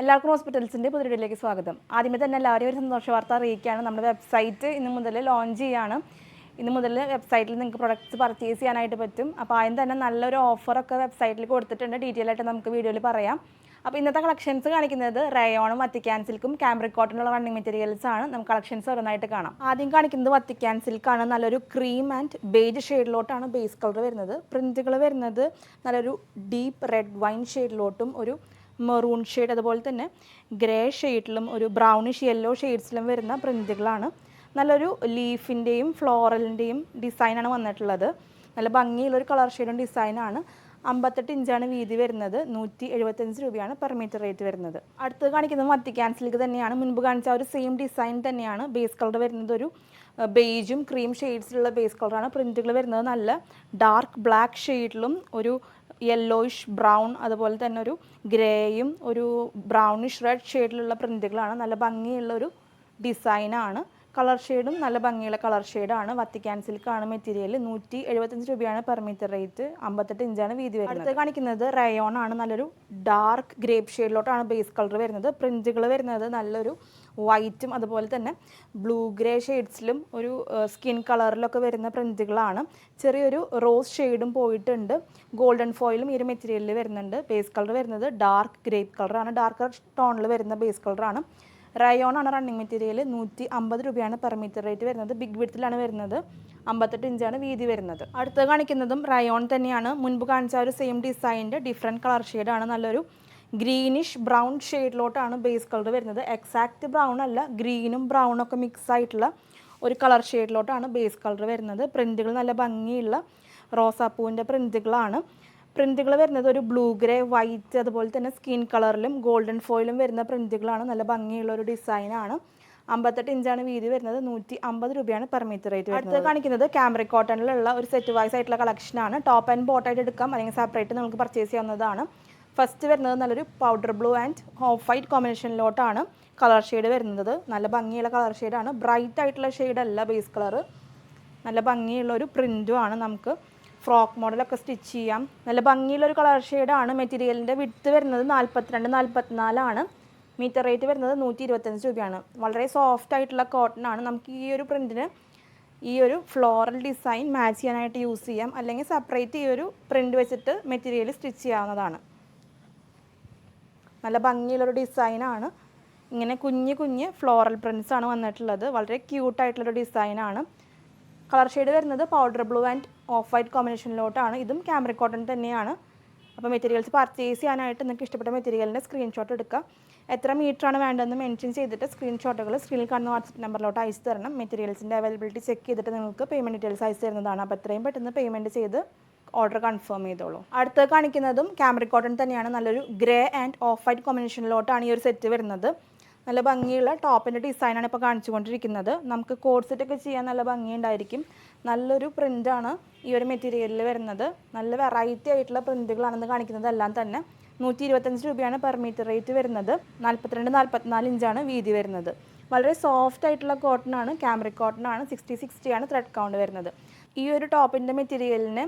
എല്ലാവർക്കും ഹോസ്പിറ്റൽസിന്റെ പുതിയിലേക്ക് സ്വാഗതം. ആദ്യമേ തന്നെ എല്ലാവരെയും ഒരു സന്തോഷ വാർത്ത അറിയിക്കുകയാണ്. നമ്മുടെ വെബ്സൈറ്റ് ഇന്ന് മുതൽ ലോഞ്ച് ചെയ്യാണ്. ഇന്ന് മുതൽ വെബ്സൈറ്റിൽ നിങ്ങൾക്ക് പ്രൊഡക്ട്സ് പർച്ചേസ് ചെയ്യാനായിട്ട് പറ്റും. അപ്പോൾ ആദ്യം തന്നെ നല്ലൊരു ഓഫറൊക്കെ വെബ്സൈറ്റിൽ കൊടുത്തിട്ടുണ്ട്. ഡീറ്റെയിൽ ആയിട്ട് നമുക്ക് വീഡിയോയിൽ പറയാം. അപ്പോൾ ഇന്നത്തെ കളക്ഷൻസ് കാണിക്കുന്നത് റയോണും വത്തിക്കാൻ സിൽക്കും ക്യാമ്പ്രിക് റണ്ണിങ് മെറ്റീരിയൽസ് ആണ്. നമുക്ക് കളക്ഷൻസ് ഓരോന്നായിട്ട് കാണാം. ആദ്യം കാണിക്കുന്നത് വത്തിക്കാൻ സിൽക്കാണ് നല്ലൊരു ക്രീം ആൻഡ് ബേജ് ഷെയ്ഡിലോട്ടാണ് ബേസ് കളർ വരുന്നത്. പ്രിന്റുകൾ വരുന്നത് നല്ലൊരു ഡീപ്പ് റെഡ് വൈൻ ഷെയ്ഡിലോട്ടും ഒരു മെറൂൺ ഷെയ്ഡ് അതുപോലെ തന്നെ ഗ്രേ ഷെയ്ഡിലും ഒരു ബ്രൗണിഷ് യെല്ലോ ഷെയ്ഡ്സിലും വരുന്ന പ്രിന്റുകളാണ് നല്ലൊരു ലീഫിന്റെയും ഫ്ലോറലിന്റെയും ഡിസൈനാണ് വന്നിട്ടുള്ളത്. നല്ല ഭംഗിയുള്ളൊരു കളർ ഷെയ്ഡും ഡിസൈനാണ് അമ്പത്തെട്ട് ഇഞ്ചാണ് വീതി വരുന്നത്. നൂറ്റി എഴുപത്തഞ്ച് രൂപയാണ് പെർ മീറ്റർ റേറ്റ് വരുന്നത്. അടുത്ത് കാണിക്കുന്നത് വത്തിക്കാൻ സിൽക്ക് തന്നെയാണ്. മുൻപ് കാണിച്ച ഒരു സെയിം ഡിസൈൻ തന്നെയാണ്. ബേസ് കളർ വരുന്നത് ഒരു ബേജും ക്രീം ഷെയ്ഡ്സിലുള്ള ബേസ് കളറാണ് പ്രിന്റുകൾ വരുന്നത് നല്ല ഡാർക്ക് ബ്ലാക്ക് ഷെയ്ഡിലും ഒരു യെല്ലോയിഷ് ബ്രൗൺ അതുപോലെ തന്നെ ഒരു ഗ്രേയും ഒരു ബ്രൗണിഷ് റെഡ് ഷെയ്ഡിലുള്ള പ്രിന്റുകളാണ് നല്ല ഭംഗിയുള്ള ഒരു ഡിസൈനാണ് കളർ ഷെയ്ഡും നല്ല ഭംഗിയുള്ള കളർ ഷെയ്ഡാണ് വത്തിക്കാൻ സിൽക്കാണ് മെറ്റീരിയൽ നൂറ്റി എഴുപത്തഞ്ച് രൂപയാണ് പെർ മീറ്റർ റേറ്റ് അമ്പത്തെട്ട് ഇഞ്ചാണ് വീതി വരുന്നത്. അടുത്ത് കാണിക്കുന്നത് റയോൺ ആണ്. നല്ലൊരു ഡാർക്ക് ഗ്രേപ്പ് ഷെയ്ഡിലോട്ടാണ് ബേസ് കളർ വരുന്നത്. പ്രിന്റുകൾ വരുന്നത് നല്ലൊരു വൈറ്റും അതുപോലെ തന്നെ ബ്ലൂ ഗ്രേ ഷെയ്ഡ്സിലും ഒരു സ്കിൻ കളറിലൊക്കെ വരുന്ന പ്രിന്റുകളാണ് ചെറിയൊരു റോസ് ഷെയ്ഡും പോയിട്ടുണ്ട്. ഗോൾഡൻ ഫോയിലും ഈ ഒരു മെറ്റീരിയലിൽ വരുന്നുണ്ട്. ബേസ് കളർ വരുന്നത് ഡാർക്ക് ഗ്രേപ്പ് കളറാണ്. ഡാർക്കർ ടോണിൽ വരുന്ന ബേസ് കളറാണ്. റയോൺ ആണ് റണ്ണിങ് മെറ്റീരിയൽ നൂറ്റി അമ്പത് രൂപയാണ് പെർ മീറ്റർ റേറ്റ് വരുന്നത്. ബിഗ് വിഡ്ത്തിലാണ് വരുന്നത്. അമ്പത്തെട്ട് ഇഞ്ചാണ് വീതി വരുന്നത്. അടുത്ത് കാണിക്കുന്നതും റയോൺ തന്നെയാണ്. മുൻപ് കാണിച്ച ഒരു സെയിം ഡിസൈനിന്റെ ഡിഫറെന്റ് കളർ ഷെയ്ഡാണ്. നല്ലൊരു ഗ്രീനിഷ് ബ്രൗൺ ഷെയ്ഡിലോട്ടാണ് ബേസ് കളർ വരുന്നത്. എക്സാക്റ്റ് ബ്രൗൺ അല്ല ഗ്രീനും ബ്രൗണും ഒക്കെ മിക്സ് ആയിട്ടുള്ള ഒരു കളർ ഷെയ്ഡിലോട്ടാണ് ബേസ് കളർ വരുന്നത്. പ്രിന്റുകൾ നല്ല ഭംഗിയുള്ള റോസാപ്പൂവിന്റെ പ്രിന്റുകളാണ് പ്രിന്റുകൾ വരുന്നത് ഒരു ബ്ലൂ ഗ്രേ വൈറ്റ് അതുപോലെ തന്നെ സ്കിൻ കളറിലും ഗോൾഡൻ ഫോയിലും വരുന്ന പ്രിന്റുകളാണ് നല്ല ഭംഗിയുള്ള ഒരു ഡിസൈനാണ് അമ്പത്തെട്ട് ഇഞ്ചാണ് വീതി വരുന്നത്. നൂറ്റി അമ്പത് രൂപയാണ് പെർ മീറ്റർ റേറ്റ് അടുത്ത് കാണിക്കുന്നത് ക്യാമറ കോട്ടണിലുള്ള ഒരു സെറ്റ് വൈസ് ആയിട്ടുള്ള കളക്ഷനാണ് ടോപ്പ് ആൻഡ് ബോട്ടായിട്ട് എടുക്കാം. അല്ലെങ്കിൽ സെപ്പറേറ്റ് നമുക്ക് പർച്ചേസ് ചെയ്യാവുന്നതാണ്. ഫസ്റ്റ് വരുന്നത് നല്ലൊരു powder blue and off white കോമ്പിനേഷനിലോട്ടാണ് colour shade വരുന്നത്. നല്ല ഭംഗിയുള്ള കളർ ഷെയ്ഡാണ് ബ്രൈറ്റ് ആയിട്ടുള്ള ഷെയ്ഡ് അല്ല ബേസ് കളർ നല്ല ഭംഗിയുള്ള ഒരു പ്രിന്റും ആണ് നമുക്ക്. ഫ്രോക്ക് മോഡലൊക്കെ സ്റ്റിച്ച് ചെയ്യാം. നല്ല ഭംഗിയുള്ള ഒരു കളർ ഷെയ്ഡാണ് മെറ്റീരിയലിന്റെ വിട്ട് വരുന്നത് നാൽപ്പത്തിരണ്ട് നാൽപ്പത്തിനാലാണ് മീറ്റർ റേറ്റ് വരുന്നത് നൂറ്റി ഇരുപത്തഞ്ച് രൂപയാണ്. വളരെ സോഫ്റ്റ് ആയിട്ടുള്ള കോട്ടൺ ആണ്. നമുക്ക് ഈ ഒരു പ്രിന്റിന് ഈ ഒരു ഫ്ലോറൽ ഡിസൈൻ മാച്ച് ചെയ്യാനായിട്ട് യൂസ് ചെയ്യാം. അല്ലെങ്കിൽ സെപ്പറേറ്റ് ഈ ഒരു പ്രിന്റ് വെച്ചിട്ട് മെറ്റീരിയൽ സ്റ്റിച്ച് ചെയ്യാവുന്നതാണ്. നല്ല ഭംഗിയുള്ളൊരു ഡിസൈനാണ്. ഇങ്ങനെ കുഞ്ഞ് കുഞ്ഞ് ഫ്ലോറൽ പ്രിൻസ് ആണ് വന്നിട്ടുള്ളത്. വളരെ ക്യൂട്ടായിട്ടുള്ളൊരു ഡിസൈനാണ്. കളർ ഷെയ്ഡ് വരുന്നത് powder blue and off white കോമ്പിനേഷനിലോട്ടാണ് ഇതും ക്യാമറ കോട്ടൺ തന്നെയാണ്. അപ്പോൾ മെറ്റീരിയൽസ് പർച്ചേസ് ചെയ്യാനായിട്ട് നിങ്ങൾക്ക് ഇഷ്ടപ്പെട്ട മെറ്റീരിയലിന്റെ സ്ക്രീൻഷോട്ട് എടുക്കുക എത്ര മീറ്റർ ആണ് വേണ്ടതെന്ന് മെൻഷൻ ചെയ്തിട്ട് സ്ക്രീൻഷോട്ടുകൾ സ്ക്രീനിൽ കാണുന്ന വാട്സപ്പ് നമ്പറിലോട്ട് അയച്ചു തരണം. മെറ്റീരിയൽസിന്റെ അവൈലബിലിറ്റി ചെക്ക് ചെയ്തിട്ട് നിങ്ങൾക്ക് പേയ്മെന്റ് ഡീറ്റെയിൽസ് അയച്ചു തരുന്നതാണ്. അപ്പോൾ എത്രയും പെട്ടെന്ന് പേയ്മെന്റ് ചെയ്ത് ഓർഡർ കൺഫേം ചെയ്തോളൂ. അടുത്ത് കാണിക്കുന്നതും ക്യാമറ കോട്ടൺ തന്നെയാണ്. നല്ലൊരു ഗ്രേ ആൻഡ് ഓഫ് വൈറ്റ് കോമ്പിനേഷനിലോട്ടാണ് ഈ ഒരു സെറ്റ് വരുന്നത്. നല്ല ഭംഗിയുള്ള ടോപ്പിന്റെ ഡിസൈനാണ് ഇപ്പോൾ കാണിച്ചുകൊണ്ടിരിക്കുന്നത്. നമുക്ക് കോഡ് സെറ്റൊക്കെ ചെയ്യാൻ നല്ല ഭംഗിയുണ്ടായിരിക്കും. നല്ലൊരു പ്രിന്റാണ് ഈ ഒരു മെറ്റീരിയലിൽ വരുന്നത്. നല്ല വെറൈറ്റി ആയിട്ടുള്ള പ്രിന്റുകളാണെന്ന് കാണിക്കുന്നത് എല്ലാം തന്നെ. നൂറ്റി ഇരുപത്തഞ്ച് രൂപയാണ് പെർ മീറ്റർ റേറ്റ് വരുന്നത്. നാൽപ്പത്തിരണ്ട് നാൽപ്പത്തിനാല് ഇഞ്ചാണ് വീതി വരുന്നത്. വളരെ സോഫ്റ്റ് ആയിട്ടുള്ള കോട്ടൺ ആണ്. ക്യാമറ കോട്ടൺ ആണ്. സിക്സ്റ്റി ആണ് ത്രെഡ് കൗണ്ട് വരുന്നത്. ഈ ഒരു ടോപ്പിന്റെ മെറ്റീരിയലിന്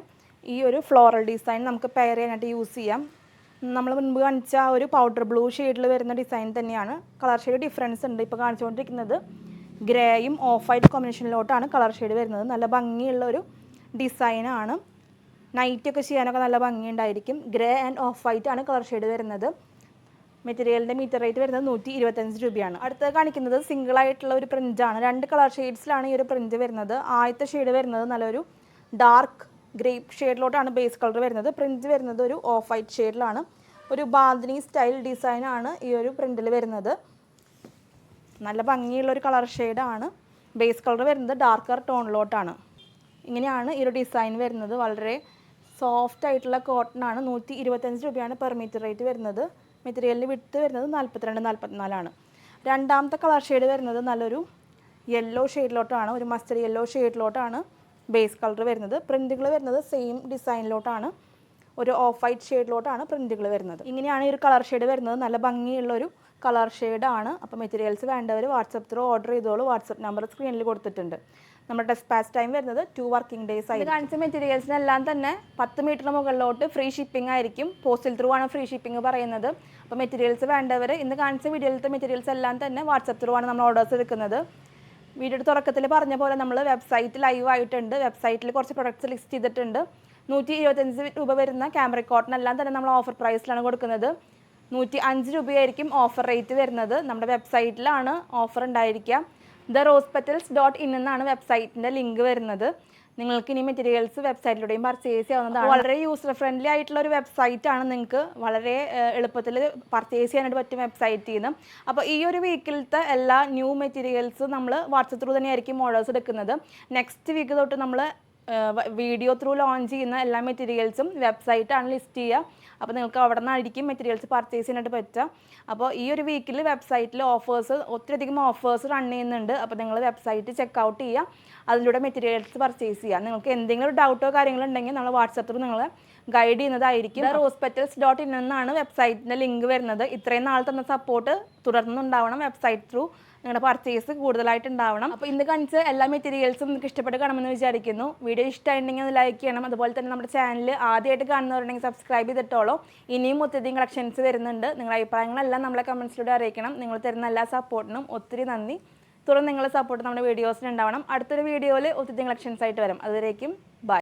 ഈ ഒരു ഫ്ലോറൽ ഡിസൈൻ നമുക്ക് പെയർ ചെയ്യാനായിട്ട് യൂസ് ചെയ്യാം. നമ്മൾ മുൻപ് കാണിച്ച ഒരു പൗഡർ ബ്ലൂ ഷെയ്ഡിൽ വരുന്ന ഡിസൈൻ തന്നെയാണ്. കളർ ഷെയ്ഡ് ഡിഫറൻസ് ഉണ്ട് ഇപ്പോൾ കാണിച്ചുകൊണ്ടിരിക്കുന്നത്. ഗ്രേയും ഓഫ് വൈറ്റ് കോമ്പിനേഷനിലോട്ടാണ് കളർ ഷെയ്ഡ് വരുന്നത്. നല്ല ഭംഗിയുള്ള ഒരു ഡിസൈനാണ് നൈറ്റൊക്കെ ചെയ്യാനൊക്കെ നല്ല ഭംഗിയുണ്ടായിരിക്കും ഗ്രേ ആൻഡ് ഓഫ് വൈറ്റ് ആണ് കളർ ഷെയ്ഡ് വരുന്നത്. മെറ്റീരിയലിന്റെ മീറ്റർ റേറ്റ് വരുന്നത് നൂറ്റി ഇരുപത്തഞ്ച് രൂപയാണ്. അടുത്തത് കാണിക്കുന്നത് സിംഗിൾ ആയിട്ടുള്ള ഒരു പ്രിന്റാണ് രണ്ട് കളർ ഷെയ്ഡ്സിലാണ് ഈ ഒരു പ്രിന്റ് വരുന്നത്. ആദ്യത്തെ ഷെയ്ഡ് വരുന്നത് നല്ലൊരു ഡാർക്ക് ഗ്രേപ്പ് ഷെയ്ഡിലോട്ടാണ് ബേസ് കളർ വരുന്നത്. പ്രിന്റ് വരുന്നത് ഒരു ഓഫ് വൈറ്റ് ഷെയ്ഡിലാണ് ഒരു ബാന്തിനി സ്റ്റൈൽ ഡിസൈനാണ് ഈ ഒരു പ്രിന്റിൽ വരുന്നത്. നല്ല ഭംഗിയുള്ള ഒരു കളർ ഷെയ്ഡാണ് ബേസ് കളർ വരുന്നത് ഡാർക്കർ ടോണിലോട്ടാണ് ഇങ്ങനെയാണ് ഈ ഒരു ഡിസൈൻ വരുന്നത്. വളരെ സോഫ്റ്റ് ആയിട്ടുള്ള കോട്ടൺ ആണ്. നൂറ്റി ഇരുപത്തഞ്ച് രൂപയാണ് പെർ മീറ്റർ റേറ്റ് വരുന്നത്. മെറ്റീരിയലിന് വിട്ട് വരുന്നത് നാൽപ്പത്തിരണ്ട് നാൽപ്പത്തിനാലാണ് രണ്ടാമത്തെ കളർ ഷെയ്ഡ് വരുന്നത് നല്ലൊരു യെല്ലോ ഷെയ്ഡിലോട്ടാണ് ഒരു മസ്റ്റർ യെല്ലോ ഷെയ്ഡിലോട്ടാണ് ബേസ് കളർ വരുന്നത്. പ്രിന്റുകൾ വരുന്നത് സെയിം ഡിസൈനിലോട്ടാണ് ഒരു ഓഫ് വൈറ്റ് ഷെയ്ഡിലോട്ടാണ് പ്രിന്റുകൾ വരുന്നത്. ഇങ്ങനെയാണ് ഈ ഒരു കളർ ഷെയ്ഡ് വരുന്നത്. നല്ല ഭംഗിയുള്ള ഒരു കളർ ഷെയ്ഡാണ് അപ്പോൾ മെറ്റീരിയൽസ് വേണ്ടവർ വാട്സപ്പ് ത്രൂ ഓർഡർ ചെയ്തോളൂ. വാട്സപ്പ് നമ്പർ സ്ക്രീനിൽ കൊടുത്തിട്ടുണ്ട്. നമ്മുടെ ഡെസ്പാച്ച് ടൈം വരുന്നത് ടു വർക്കിംഗ് ഡേയ്സ് ആയി കാണിച്ച മെറ്റീരിയൽസിനെല്ലാം തന്നെ പത്ത് മീറ്ററിന് മുകളിലോട്ട് ഫ്രീ ഷിപ്പിംഗ് ആയിരിക്കും. പോസ്റ്റൽ ത്രൂ ആണ് ഫ്രീ ഷിപ്പിംഗ് പറയുന്നത്. അപ്പോൾ മെറ്റീരിയൽസ് വേണ്ടവർ ഇന്ന് കാണിച്ച വീഡിയോയിലത്തെ മെറ്റീരിയൽസ് എല്ലാം തന്നെ വാട്സപ്പ് ത്രൂ ആണ് നമ്മൾ ഓർഡേഴ്സ് എടുക്കുന്നത്. വീഡിയോയുടെ തുടക്കത്തിൽ പറഞ്ഞ പോലെ നമ്മൾ വെബ്സൈറ്റ് ലൈവ് ആയിട്ടുണ്ട്. വെബ്സൈറ്റിൽ കുറച്ച് പ്രൊഡക്ട്സ് ലിസ്റ്റ് ചെയ്തിട്ടുണ്ട്. നൂറ്റി ഇരുപത്തഞ്ച് രൂപ വരുന്ന ക്യാമറ കോട്ടനെല്ലാം തന്നെ നമ്മൾ ഓഫർ പ്രൈസിലാണ് കൊടുക്കുന്നത്. നൂറ്റി അഞ്ച് രൂപയായിരിക്കും ഓഫർ റേറ്റ് വരുന്നത്. നമ്മുടെ വെബ്സൈറ്റിലാണ് ഓഫർ ഉണ്ടായിരിക്കുക. The rose petals dot in എന്നാണ് വെബ്സൈറ്റിന്റെ ലിങ്ക് വരുന്നത്. നിങ്ങൾക്ക് ഇനി മെറ്റീരിയൽസ് വെബ്സൈറ്റിലൂടെയും പർച്ചേസ് ചെയ്യാവുന്നതാണ്. വളരെ യൂസർ ഫ്രണ്ട്ലി ആയിട്ടുള്ള ഒരു വെബ്സൈറ്റ് ആണ് നിങ്ങൾക്ക് വളരെ എളുപ്പത്തിൽ പർച്ചേസ് ചെയ്യാനായിട്ട് പറ്റും വെബ്സൈറ്റിൽ നിന്ന് അപ്പോൾ ഈ ഒരു വീക്കിലത്തെ എല്ലാ ന്യൂ മെറ്റീരിയൽസും നമ്മൾ വാട്സപ്പ് ത്രൂ തന്നെയായിരിക്കും ഓർഡേഴ്സ് എടുക്കുന്നത്. നെക്സ്റ്റ് വീക്ക് തൊട്ട് നമ്മൾ വീഡിയോ ത്രൂ ലോഞ്ച് ചെയ്യുന്ന എല്ലാ മെറ്റീരിയൽസും വെബ്സൈറ്റാണ് ലിസ്റ്റ് ചെയ്യുക. അപ്പോൾ നിങ്ങൾക്ക് അവിടെ നിന്നായിരിക്കും മെറ്റീരിയൽസ് പർച്ചേസ് ചെയ്യാനായിട്ട് പറ്റുക. അപ്പോൾ ഈ ഒരു വീക്കിൽ വെബ്സൈറ്റിൽ ഓഫേഴ്സ് ഒത്തിരി അധികം ഓഫേഴ്സ് റൺ ചെയ്യുന്നുണ്ട്. അപ്പോൾ നിങ്ങൾ വെബ്സൈറ്റ് ചെക്ക് ഔട്ട് ചെയ്യുക. അതിലൂടെ മെറ്റീരിയൽസ് പർച്ചേസ് ചെയ്യുക. നിങ്ങൾക്ക് എന്തെങ്കിലും ഒരു ഡൗട്ടോ കാര്യങ്ങളോ ഉണ്ടെങ്കിൽ നമ്മൾ വാട്സപ്പ് ത്രൂ നിങ്ങളെ ഗൈഡ് ചെയ്യുന്നതായിരിക്കും. റോസ്പെറ്റൽസ് ഡോട്ട് ഇൻ എന്നാണ് വെബ്സൈറ്റിന്റെ ലിങ്ക് വരുന്നത്. ഇത്രയും നാൾ തന്ന സപ്പോർട്ട് തുടർന്നുണ്ടാവണം വെബ്സൈറ്റ് ത്രൂ നിങ്ങളുടെ പർച്ചേസ് കൂടുതലായിട്ട് ഉണ്ടാവണം അപ്പോൾ ഇന്ന് കാണിച്ച എല്ലാ മെറ്റീരിയൽസും നിങ്ങൾക്ക് ഇഷ്ടപ്പെട്ട് കാണുമെന്ന് വിചാരിക്കുന്നു. വീഡിയോ ഇഷ്ടമായിട്ടുണ്ടെങ്കിൽ ഒന്ന് ലൈക്ക് ചെയ്യണം. അതുപോലെ തന്നെ നമ്മുടെ ചാനൽ ആദ്യമായിട്ട് കാണുന്നവരുണ്ടെങ്കിൽ സബ്സ്ക്രൈബ് ചെയ്തിട്ടോളൂ. ഇനിയും ഒത്തിരി കളക്ഷൻസ് വരുന്നുണ്ട്. നിങ്ങളുടെ അഭിപ്രായങ്ങളെല്ലാം നമ്മളെ കമൻസിലൂടെ അറിയിക്കണം. നിങ്ങൾ തരുന്ന എല്ലാ സപ്പോർട്ടിനും ഒത്തിരി നന്ദി. തുടർന്ന് നിങ്ങളുടെ സപ്പോർട്ട് നമ്മുടെ വീഡിയോസിന് ഉണ്ടാവണം. അടുത്തൊരു വീഡിയോയിൽ ഒത്തിരി കളക്ഷൻസ് ആയിട്ട് വരും. അതുവരേക്കും